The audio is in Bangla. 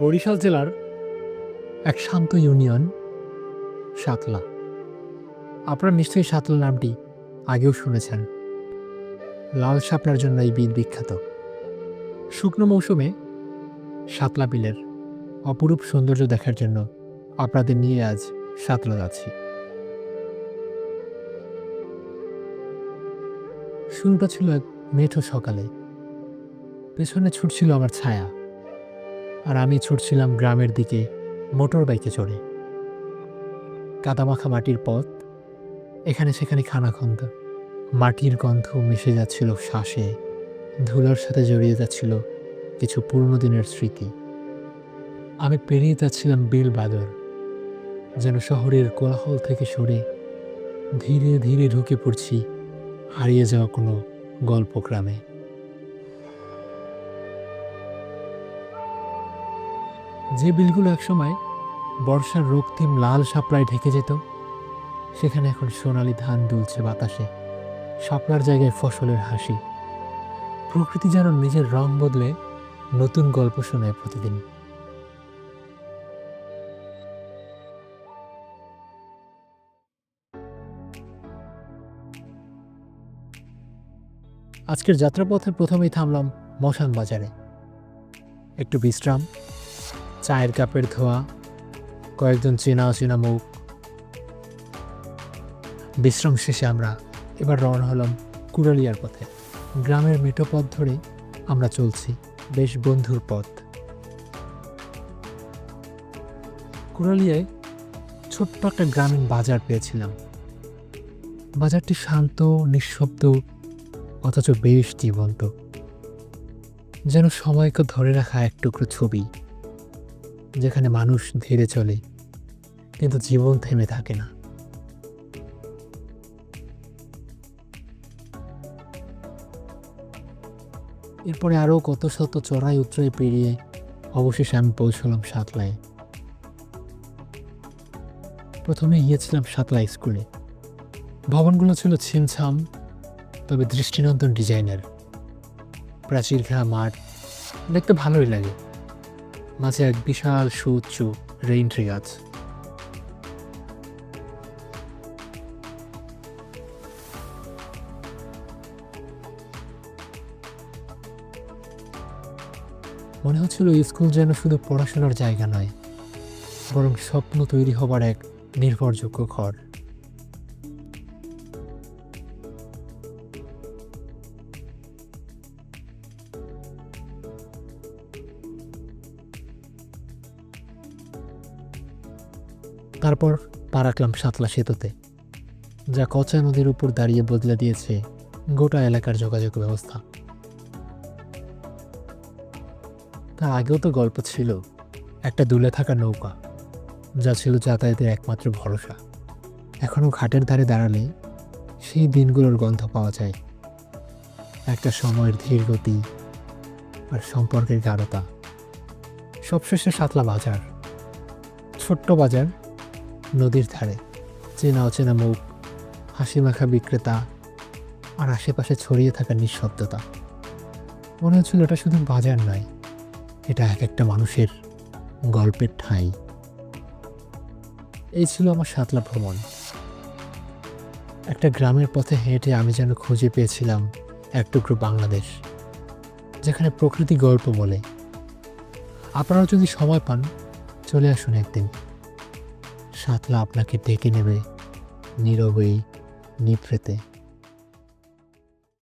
বরিশাল জেলার এক শান্ত ইউনিয়ন, সাতলা। আপনারা নিশ্চয়ই সাতলা নামটি আগেও শুনেছেন। লাল শাপলার জন্য এই বিল বিখ্যাত। শুকনো মৌসুমে সাতলা বিলের অপরূপ সৌন্দর্য দেখার জন্য আপনাদের নিয়ে আজ সাতলা যাচ্ছি শুনটা ছিল এক মেঠো সকালে। পেছনে ছুটছিল আমার ছায়া। আর আমি ছুটছিলাম গ্রামের দিকে মোটর বাইকে চড়ে। কাদামাখা মাটির পথ, এখানে সেখানে খানাখন্দ। মাটির গন্ধ মিশে যাচ্ছিল শ্বাসে, ধুলোর সাথে জড়িয়ে যাচ্ছিল কিছু পুরনো দিনের স্মৃতি। আমি পেরিয়ে যাচ্ছিলাম বিল বাদর যেন শহরের কোলাহল থেকে সরে ধীরে ধীরে ঢুকে পড়ছি হারিয়ে যাওয়া কোনো গল্পগ্রামে যে বিলগুলো একসময় বর্ষার রক্তিম লাল শাপলায় ঢেকে যেত, সেখানে এখন সোনালি ধান দুলছে বাতাসে, শাপলার জায়গায় ফসলের হাসি। প্রকৃতি যেন নিজের রং বদলে নতুন গল্প শোনায় প্রতিদিন। আজকের যাত্রাপথে প্রথমেই থামলাম মশান বাজারে। একটু বিশ্রাম চায়ের কাপের ধোয়া, কয়েকজন চেনা অচেনা মুখ। বিশ্রাম শেষে আমরা এবার রওনা হলাম কুড়ালিয়ার পথে। গ্রামের মেটো পথ ধরে আমরা চলছি বেশ বন্ধুর পথ। কুড়ালিয়ায় ছোট্ট একটা গ্রামীণ বাজার পেয়েছিলাম। বাজারটি শান্ত, নিঃশব্দ, অথচ বেশ জীবন্ত। যেন সময়কে ধরে রাখা এক টুকরো ছবি। যেখানে মানুষ ধীরে চলে, কিন্তু জীবন থেমে থাকে না। এরপরে আরও কত শত চড়াই উতরাই পেরিয়ে অবশেষে আমি পৌঁছলাম সাতলায়। প্রথমে গিয়েছিলাম সাতলা স্কুলে। ভবনগুলো ছিল ছিমছাম, তবে দৃষ্টিনন্দন ডিজাইনের। প্রাচীর ঘেরা মাঠ, দেখতে ভালোই লাগে। মাঝে এক বিশাল সুউচ্চ রেইন ট্রি গাছ। মনে হচ্ছিল স্কুল যেন শুধু পড়াশোনার জায়গা নয়, বরং স্বপ্ন তৈরি হবার এক নির্ভরযোগ্য ঘর। তারপর পা রাখলাম সাতলা সেতুতে, যা কচা নদীর উপর দাঁড়িয়ে বদলে দিয়েছে গোটা এলাকার যোগাযোগ ব্যবস্থা। তা আগেও তো গল্প ছিল, একটা দুলে থাকা নৌকা, যা ছিল যাতায়াতের একমাত্র ভরসা। এখনও ঘাটের ধারে দাঁড়ালে সেই দিনগুলোর গন্ধ পাওয়া যায়। একটা সময়ের ধীর গতি আর সম্পর্কের গাঢ়তা। সবশেষে সাতলা বাজার, ছোট্ট বাজার নদীর ধারে। চেনা অচেনা মুখ, হাসি মাখা বিক্রেতা আর আশেপাশে ছড়িয়ে থাকা নিঃশব্দতা। মনে হচ্ছিল এটা শুধু বাজার নয়, এটা এক একটা মানুষের গল্পের ঠাঁই। এই ছিল আমার সাতলা ভ্রমণ। একটা গ্রামের পথে হেঁটে আমি যেন খুঁজে পেয়েছিলাম এক টুকরো বাংলাদেশ, যেখানে প্রকৃতি গল্প বলে। আপনারাও যদি সময় পান, চলে আসুন একদিন। সাতলা আপনাকে ডেকে নেবে নীরবেই নিভৃতে।